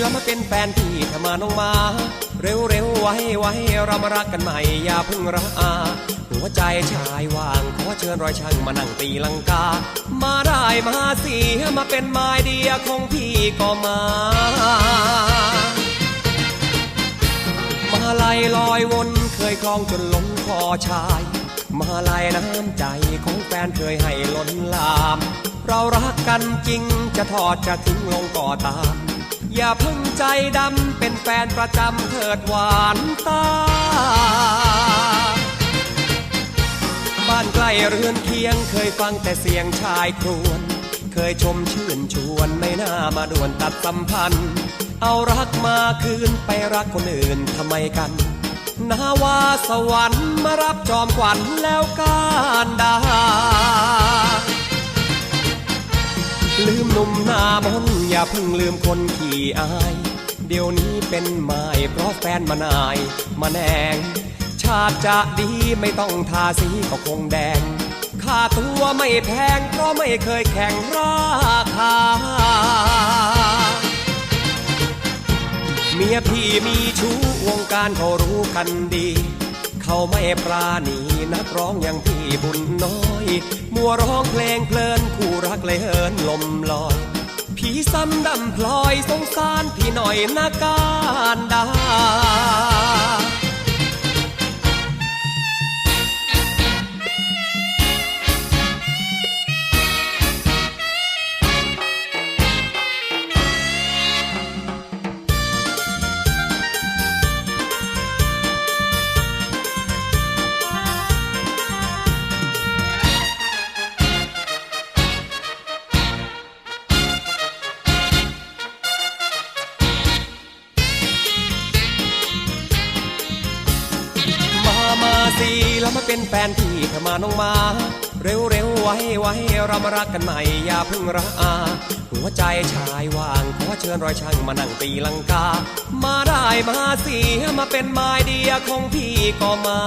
แล้วมาเป็นแฟนพี่ถ้ามาน้องมา เร็วเร็วไว้ไว้เรามารักกันใหม่อย่าพิ่งระอา หัวใจชายว่างขอเชิญรอยช่างมานั่งตีลังกา มาได้มาสีมาเป็นไม้เดียของพี่ก็มามาลายลอยวนเคยคล้องจนล้นคอชาย มาลายน้ำใจของแฟนเคยให้ล้นลาม เรารักกันจริงจะทอดจะทิ้งลงก่อตาม อย่าพึ่งใจดำเป็นแฟนประจำเถิดหวานตา บ้านใกล้เรือนเคียงเคยฟังแต่เสียงชายครวญเคยชมชื่นชวนไม่น่ามาด่วนตัดสัมพันธ์ เอารักมาคืนไปรักคนอื่นทำไมกันนาวาสวรรค์มารับจอมขวัญแล้วการดา นุ่มหน้ามนอย่าเพิ่งลืมคนขี้อาย เดี๋ยวนี้เป็นไม้เพราะแฟนมานาย มาแนง ชาติจะดีไม่ต้องทาสีก็คงแดง ค่าตัวไม่แพงเพราะไม่เคยแข่งราคา เมียพี่มีชู้วงการเขารู้กันดี เขาไม่ปราณีนักร้องอย่างพี่บุญน้อย มัวร้องเพลงเพลินคู่รักเลยเฮินลมลอยพี่ซ้ำดำพลอยสงสารพี่หน่อยนาการดา มาสิแล้วมาเป็นแฟนพี่ถ้ามาน้องมา เร็วเร็วไว้ไว้เรามารักกันใหม่อย่าเพิ่งระอา หัวใจชายว่างขอเชิญรอยช่างมานั่งตีลังกา มาได้มาสิมาเป็นไม้เดียของพี่ก็มา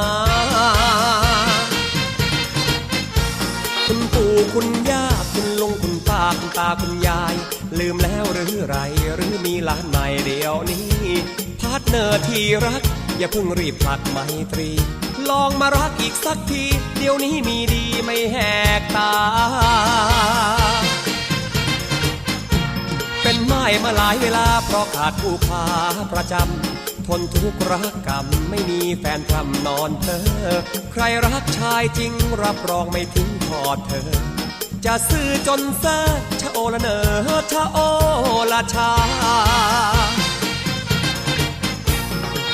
คุณปู่คุณย่าคุณลุงคุณป้าคุณตาคุณยาย ลืมแล้วหรือไรหรือมีหลานใหม่เดียวนี้พาร์ทเนอร์ที่รักอย่าเพิ่งรีบผลัดไมตรี ลองมารักอีกสักที เดี๋ยวนี้มีดีไม่แหกตา เป็นไม้มาหลายเวลาเพราะขาดผู้พาประจำทนทุกข์รักกรรมไม่มีแฟนพรำนอนเธอ ใครรักชายจริงรับรองไม่ทิ้งทอดเธอ จะซื้อจนเซอชะโอละเนอชะโอละชา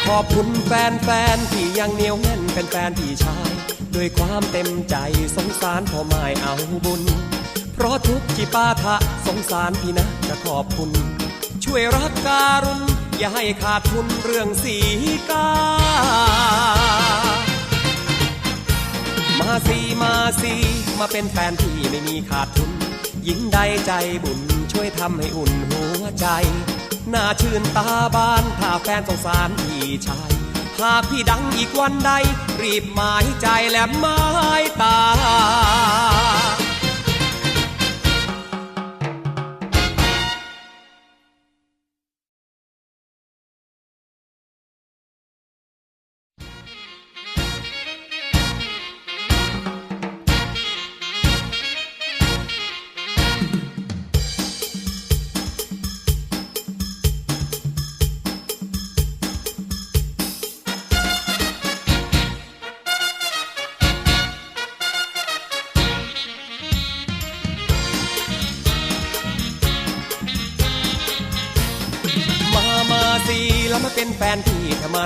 ขอบคุณแฟนๆที่ยังเหนียวแน่นเป็นแฟนพี่ชาย ด้วยความเต็มใจสงสารพ่อไม่เอาบุญ เพราะทุกจิปาทะสงสารพี่นะจะขอบคุณ ช่วยรักการุณอย่าให้ขาดทุนเรื่องสีกา มาสิมาสิมาเป็นแฟนพี่ไม่มีขาดทุนหญิงใดใจบุญ ช่วยทำให้อุ่นหัวใจ น่าชื่นตาบานถ้าแฟนสงสารพี่ชาย หากพี่ดังอีกวันใด รีบหมายใจและหมายตา มาเป็นแฟนพี่ทำไม